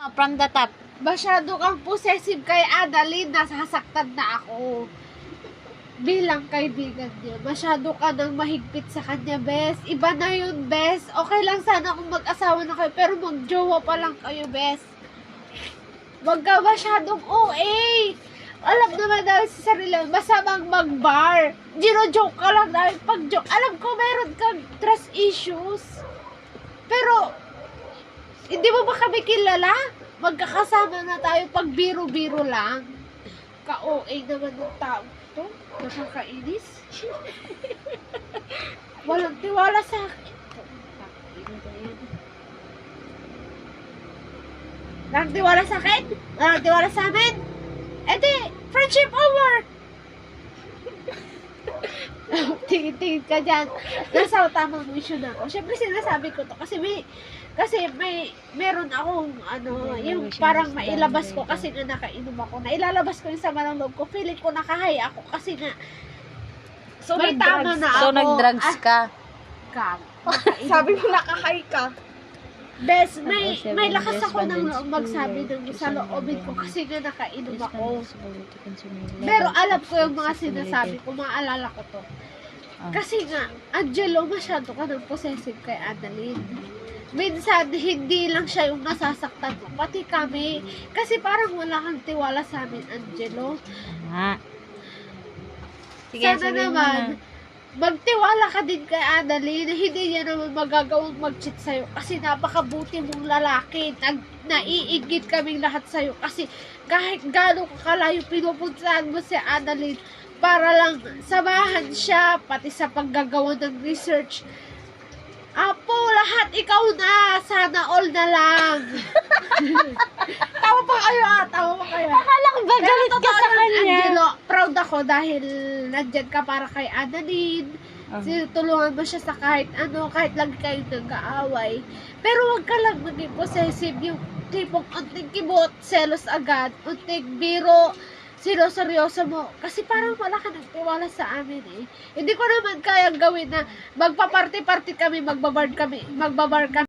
From the top. Masyado kang possessive kay Adeline, nasasaktan na ako. Bilang kaibigan niya, masyado ka nang mahigpit sa kanya, Bes. Iba na yun, Bes. Okay lang sana kung mag-asawa na kayo, pero mag-jowa pa lang kayo, Bes. Huwag ka masyadong OA. Alam naman namin sa sarili, masamang mag-bar. Gino-joke ka lang namin pag-joke. Alam ko, meron kang trust issues. Pero, hindi mo ba kami kilala? Magkakasama na tayo pag biro-biro lang. Ka-OA naman ng tao to. Nakakainis. Walang tiwala sa akin. Walang tiwala sa akin? Walang tiwala sa amin? E di, friendship over! Tingin-tingin ka dyan. Nasa tamang mission ako. Siyempre sinasabi ko to kasi may kasi may meron akong ano, yung parang mailabas ko kasi nga nakainom ako. Na ilalabas ko yung sama ng loob ko. Feeling ko nakahay ako kasi nga So, may tama na ako. So, nag-drugs Ah, ka. Kag. Sabi mo nakahay ka. Bes, may, may lakas ako ng magsabi ng sa loobin ko kasi nga nakainom ako. Pero alam ko yung mga sinasabi ko, maalala ko to. Ah. Kasi nga, Angelo, masyado ka ng possessive kay Adeline. Minsan, hindi lang siya yung nasasaktan mo, pati kami. Kasi parang wala kang tiwala sa amin, Angelo. Nga. Sige, Sana sabihin mo naman, na. magtiwala ka din kay Adeline. Hindi niya naman magagawang mag-cheat sa'yo kasi napakabuti mong lalaki. Nag, naiigit kaming lahat sa'yo kasi kahit gaano ka kalayo pinupuntahan mo si Adeline para lang samahan siya pati sa paggagawa ng research. Apo, lahat ikaw na. Sana all na lang. tawa pa kayo ah, tawa pa kayo. Akala ko ba galit ka sa kanya? Angelo, proud ako dahil nandyan ka para kay Adeline. Ah. Tinutulungan mo siya sa kahit ano, kahit lagi kayong nag-aaway. Pero wag ka lang maging possessive yung tipong unting kibot, selos agad, unting biro, sino-seryoso mo. Kasi parang wala ka ng tiwala sa amin eh. Hindi ko naman kayang gawin na magpa-party-party kami, magbabar kami, magbabar kami.